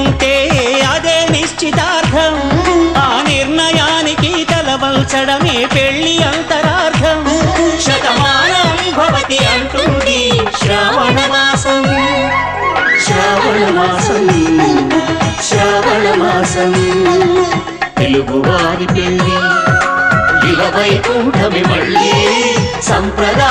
ఉంటే అదే నిశ్చితార్థం. ఆ నిర్ణయానికి తలవల్చడమే పెళ్ళి అంతరార్థం. శతమానం భవతి అంటుంది శ్రావణమాసం శ్రావణమాసం శ్రావణమాసం తెలుగువారి పెళ్ళి. ఇరవై కూటమి మళ్ళీ సంప్రదాయ